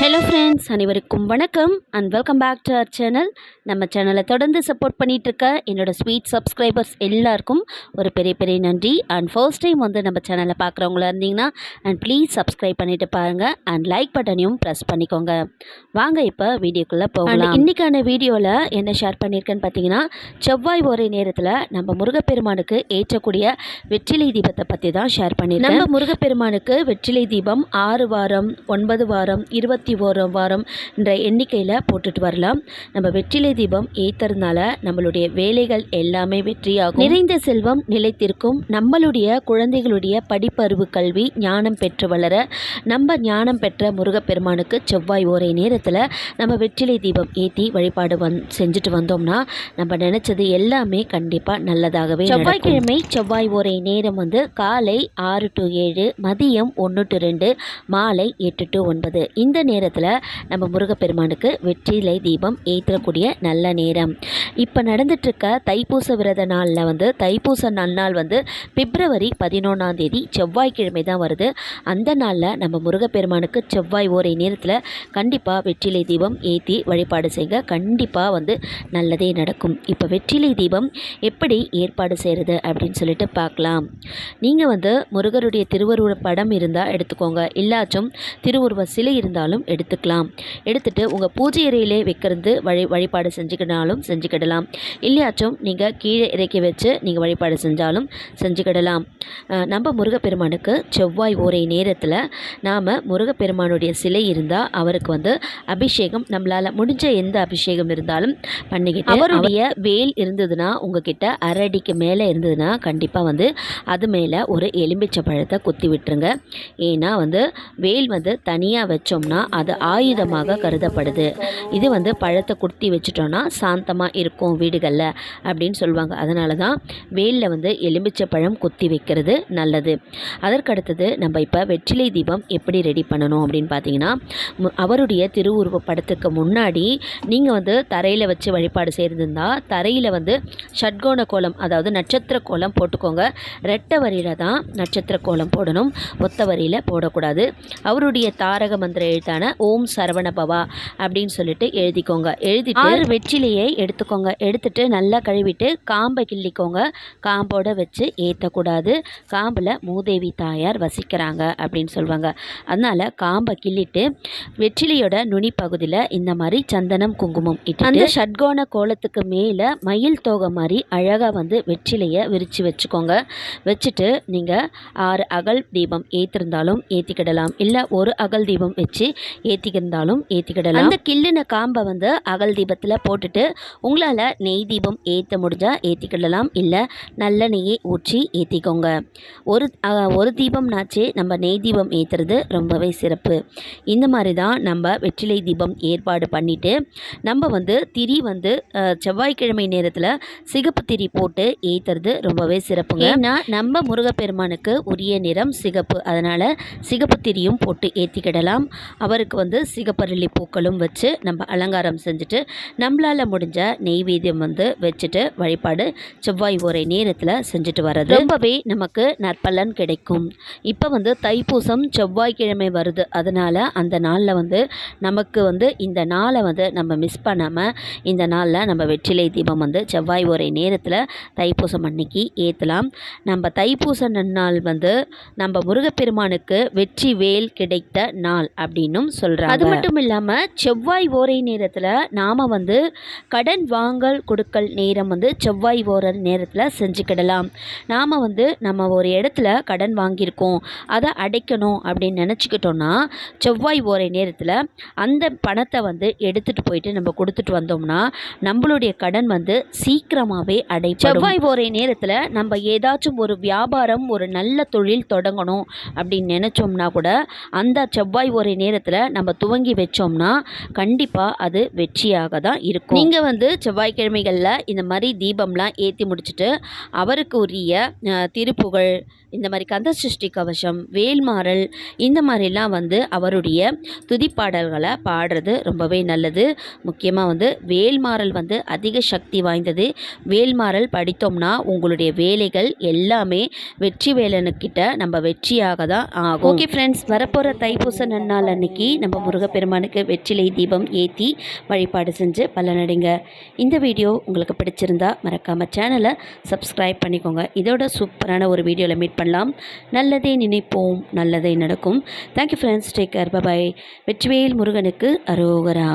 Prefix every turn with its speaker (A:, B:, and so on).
A: Hello friends அனைவருக்கும் வணக்கம் and welcome back to our channel நம்ம சேனலை தொடர்ந்து சப்போர்ட் பண்ணிட்டு இருக்க என்னோட ஸ்வீட் சப்ஸ்கிரைபர்ஸ் எல்லாருக்கும் ஒரு பெரிய பெரிய நன்றி. அண்ட் ஃபர்ஸ்ட் டைம் வந்து நம்ம சேனலை பார்க்குறவங்களா இருந்தீங்கன்னா அண்ட் ப்ளீஸ் சப்ஸ்கிரைப் பண்ணிட்டு பாருங்கள் அண்ட் லைக் பட்டனையும் ப்ரெஸ் பண்ணிக்கோங்க. வாங்க இப்போ வீடியோக்குள்ளே போகலாம். இன்னைக்கான வீடியோவில் என்ன ஷேர் பண்ணியிருக்கேன்னு பார்த்தீங்கன்னா செவ்வாய் ஒரே நேரத்தில் நம்ம முருகப்பெருமானுக்கு ஏற்றக்கூடிய வெற்றிலை தீபத்தை பற்றி தான் ஷேர் பண்ணியிருக்கேன் நம்ம முருகப்பெருமானுக்கு வெற்றிலை தீபம் ஆறு வாரம் ஒன்பது வாரம் இருபத்தி ஒரு வாரம் என்ற எண்ணிக்கையில் போட்டுட்டு வரலாம். நம்ம வெற்றிலை தீபம் ஏற்றுறதுனால நம்மளுடைய வேலைகள் எல்லாமே வெற்றியாகும். நிறைந்த செல்வம் நிலைத்திருக்கும். நம்மளுடைய குழந்தைகளுடைய படிப்பறிவு கல்வி ஞானம் பெற்று வளர நம்ம ஞானம் பெற்ற முருகப்பெருமானுக்கு செவ்வாய் ஓரை நேரத்தில் நம்ம வெற்றிலை தீபம் ஏற்றி வழிபாடு வந் செஞ்சுட்டு வந்தோம்னா நம்ம நினச்சது எல்லாமே கண்டிப்பாக நல்லதாகவே செவ்வாய்க்கிழமை செவ்வாய் ஓரை நேரம் வந்து காலை ஆறு டு ஏழு மதியம் ஒன்று டு ரெண்டு மாலை எட்டு டு ஒன்பது. இந்த நேரத்தில் நம்ம முருகப்பெருமானுக்கு வெற்றிலை தீபம் ஏற்றக்கூடிய நல்ல நேரம். இப்போ நடந்துட்டுருக்க தைப்பூச விரத நாளில் வந்து தைப்பூச நன்னாள் வந்து பிப்ரவரி பதினொன்றாம் தேதி செவ்வாய்க்கிழமை தான் வருது. அந்த நாளில் நம்ம முருகப்பெருமானுக்கு செவ்வாய் ஓரை நேரத்தில் கண்டிப்பாக வெற்றிலை தீபம் ஏற்றி வழிபாடு செய்ய கண்டிப்பாக வந்து நல்லதே நடக்கும். இப்போ வெற்றிலை தீபம் எப்படி ஏற்பாடு செய்கிறது அப்படின்னு சொல்லிட்டு பார்க்கலாம் நீங்கள் வந்து முருகருடைய திருவருவ படம் இருந்தால் எடுத்துக்கோங்க. இல்லாச்சும் திருவுருவ சிலை இருந்தாலும் எடுத்துக்கலாம். எடுத்துட்டு உங்கள் பூஜை அறையிலே வைக்கிறது வழி வழிபாடு செஞ்சுக்கினாலும் செஞ்சுக்கிடலாம். இல்லையாச்சும் நீங்கள் கீழே இறக்கி வச்சு நீங்கள் வழிபாடு செஞ்சாலும் செஞ்சுக்கிடலாம். நம்ம முருகப்பெருமானுக்கு செவ்வாய் ஓரை நேரத்தில் நாம் முருகப்பெருமானுடைய சிலை இருந்தால் அவருக்கு வந்து அபிஷேகம் நம்மளால் முடிஞ்ச எந்த அபிஷேகம் இருந்தாலும் பண்ணிக்கிட்டு அவருடைய வேல் இருந்ததுன்னா உங்ககிட்ட அரடிக்கு மேலே இருந்ததுன்னா கண்டிப்பாக வந்து அது மேலே ஒரு எலும்பிச்சை பழத்தை குத்தி விட்டுருங்க. ஏன்னா வந்து வேல் வந்து தனியாக வச்சோம்னா அது ஆயுதமாக கருதப்படுது. இது வந்து பழத்தை குத்தி வச்சுட்டோன்னா சாந்தமாக இருக்கும் வீடுகளில் அப்படின்னு சொல்லுவாங்க. அதனால தான் வேலில் வந்து எலுமிச்சை பழம் குத்தி வைக்கிறது நல்லது. அதற்கடுத்தது நம்ம இப்போ வெற்றிலை தீபம் எப்படி ரெடி பண்ணணும் அப்படின்னு பார்த்தீங்கன்னா மு- அவருடைய திருவுருவ படத்துக்கு முன்னாடி நீங்கள் வந்து தரையில் வச்சு வழிபாடு செய்திருந்தா தரையில் வந்து ஷட்கோண கோலம் அதாவது நட்சத்திர கோலம் போட்டுக்கோங்க. ரெட்டை வரியில் தான் நட்சத்திர கோலம் போடணும். ஒத்த வரியில் போடக்கூடாது. அவருடைய தாரக மந்திர எழுத்தான ஓம் சரவண பவா அப்படின்னு சொல்லிட்டு எழுதிக்கோங்க. எழுதிட்டு ஆறு வெற்றிலையை எடுத்துக்கோங்க. எடுத்துட்டு நல்லா கழுவிட்டு காம்பை கிள்ளிக்கோங்க. காம்போட வச்சு ஏற்றக்கூடாது காம்பில் மூதேவி தாயார் வசிக்கிறாங்க அப்படின்னு சொல்லுவாங்க அதனால காம்பை கிள்ளிட்டு வெற்றிலையோட நுனி பகுதியில் இந்த மாதிரி சந்தனம் குங்குமம் இட்டு அந்த ஷட்கோண கோலத்துக்கு மேலே மயில் தோகை மாதிரி அழகாக வந்து வெற்றிலையை விரித்து வச்சுக்கோங்க. வச்சுட்டு நீங்கள் ஆறு அகல் தீபம் ஏற்றிருந்தாலும் ஏற்றிக்கிடலாம் இல்லை ஒரு அகல் தீபம் வச்சு ஏற்றிக்கிருந்தாலும் ஏற்றிக்கிடலாம் அந்த கிள்ளின காம்பை வந்து அகல் தீபத்தில் போட்டுட்டு உங்களால் நெய் தீபம் ஏற்ற முடிஞ்சால் ஏற்றிக்கிடலாம் இல்லை நல்ல நெய்யை ஊற்றி ஏற்றிக்கோங்க ஒரு ஒரு தீபம்னாச்சு நம்ம நெய் தீபம் ஏற்றுறது ரொம்பவே சிறப்பு. இந்த மாதிரி தான் நம்ம வெற்றிலை தீபம் ஏற்பாடு பண்ணிட்டு நம்ம வந்து திரி வந்து செவ்வாய்க்கிழமை நேரத்தில் சிகப்பு திரி போட்டு ஏற்றுறது ரொம்பவே சிறப்புங்க. ஏன்னா நம்ம முருகப்பெருமானுக்கு உரிய நிறம் சிகப்பு. அதனால் சிகப்பு திரியும் போட்டு ஏற்றிக்கிடலாம் அவருக்கு வந்து சிகப்பரளி பூக்களும் வச்சு நம்ம அலங்காரம் செஞ்சுட்டு நம்மளால் முடிஞ்ச நெய்வேத்தியம் வந்து வச்சுட்டு வழிபாடு செவ்வாய் ஒரே நேரத்தில் செஞ்சுட்டு வர்றது. ரொம்பவே நமக்கு நற்பலன் கிடைக்கும். இப்போ வந்து தைப்பூசம் செவ்வாய்க்கிழமை வருது. அதனால் அந்த நாளில் வந்து நமக்கு வந்து இந்த நாளை வந்து நம்ம மிஸ் பண்ணாமல் இந்த நாளில் நம்ம வெற்றிலை தீபம் வந்து செவ்வாய் ஒரே நேரத்தில் தைப்பூசம் அன்னைக்கு ஏற்றலாம் நம்ம தைப்பூச நன்னாள் வந்து நம்ம முருகப்பெருமானுக்கு வெற்றி வேல் கிடைத்த நாள் அப்படின்னும் சொல்கிறாங்க அது மட்டும் இல்லாமல் செவ்வாய் ஓரை நேரத்தில் நாம் வந்து கடன் வாங்கல் கொடுக்கல் நேரம் வந்து செவ்வாய் ஓர நேரத்தில் செஞ்சுக்கிடலாம். நாம் வந்து நம்ம ஒரு இடத்துல கடன் வாங்கியிருக்கோம் அதை அடைக்கணும் அப்படின்னு நினச்சிக்கிட்டோன்னா செவ்வாய் ஓரை நேரத்தில் அந்த பணத்தை வந்து எடுத்துகிட்டு போயிட்டு நம்ம கொடுத்துட்டு வந்தோம்னா நம்மளுடைய கடன் வந்து சீக்கிரமாகவே அடை செவ்வாய் ஓரை நேரத்தில் நம்ம ஏதாச்சும் ஒரு வியாபாரம் ஒரு நல்ல தொழில் தொடங்கணும் அப்படின்னு நினச்சோம்னா கூட அந்த செவ்வாய் ஓரை நேரத்தில் நம்ம துவங்கி வச்சோம்னா கண்டிப்பாக அது வெற்றியாக தான் இருக்கும். நீங்கள் வந்து செவ்வாய்க்கிழமைகளில் இந்த மாதிரி தீபம்லாம் ஏற்றி முடிச்சுட்டு அவருக்கு உரிய திருப்புகழ் இந்த மாதிரி கந்த சிருஷ்டி கவசம் வேல்மாறல் இந்த மாதிரிலாம் வந்து அவருடைய துதிப்பாடல்களை பாடுறது ரொம்பவே நல்லது. முக்கியமாக வந்து வேல்மாறல் வந்து அதிக சக்தி வாய்ந்தது. வேல்மாறல் படித்தோம்னா உங்களுடைய வேலைகள் எல்லாமே வெற்றி வேலனுக்கிட்ட நம்ம வெற்றியாக தான் ஆகும். ஓகே ஃப்ரெண்ட்ஸ் வரப்போகிற தைப்பூச நன்னாள் அன்னைக்கு நம்ம முருகப்பெருமானுக்கு வெற்றிலை தீபம் ஏற்றி வழிபாடு செஞ்சு பலனடைங்க இந்த வீடியோ உங்களுக்கு பிடிச்சிருந்தா மறக்காமல் சேனலை சப்ஸ்கிரைப் பண்ணிக்கோங்க. இதோட சூப்பரான ஒரு வீடியோவில் மீட் பண்ணலாம். நல்லதே நினைப்போம் நல்லதே நடக்கும். Thank you friends take care bye bye Vetrivel முருகனுக்கு அரோகரா.